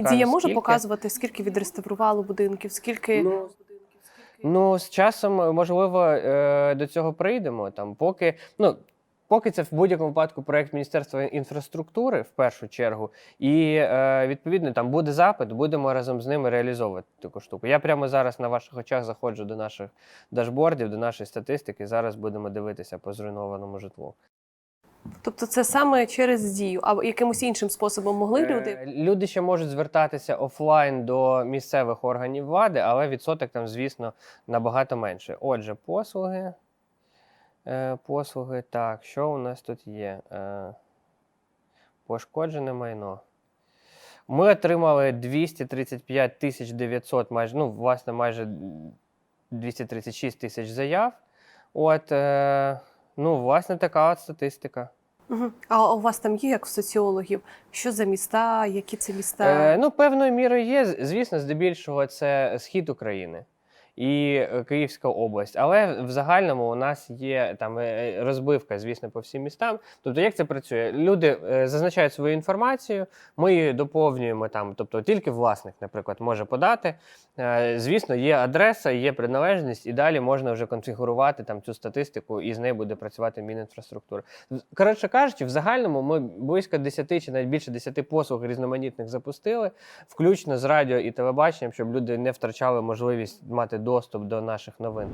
Дія може Скільки? показувати, скільки відреставрувало будинків, скільки Ну, Ну, з часом, можливо, е, до цього прийдемо. Там, поки, ну, поки це в будь-якому випадку проект Міністерства інфраструктури, в першу чергу, і е, відповідно там буде запит, будемо разом з ними реалізовувати таку штуку. Я прямо зараз на ваших очах заходжу до наших дашбордів, до нашої статистики. Зараз будемо дивитися по зруйнованому житлу. Тобто це саме через дію, а якимось іншим способом могли люди. Е, Люди ще можуть звертатися офлайн до місцевих органів влади, але відсоток там, звісно, набагато менше. Отже, послуги. Е, Послуги. Так, що у нас тут є? Е, Пошкоджене майно. Ми отримали 235 тисяч 900, майже, ну, власне, майже 236 тисяч заяв. От, ну, власне, така от статистика. Угу. А у вас там є як у соціологів? Що за міста, які це міста? Е, ну, певною мірою є. Звісно, здебільшого це схід України і е, Київська область. Але в загальному у нас є там е, розбивка, звісно, по всім містам. Тобто, як це працює? Люди е, зазначають свою інформацію, ми її доповнюємо там. Тобто, тільки власник, наприклад, може подати. Е, Звісно, є адреса, є приналежність, і далі можна вже конфігурувати там цю статистику, і з нею буде працювати Мінінфраструктура. Коротше кажучи, в загальному ми близько 10 чи навіть більше 10 послуг різноманітних запустили, включно з радіо і телебаченням, щоб люди не втрачали можливість мати доступ до наших новин.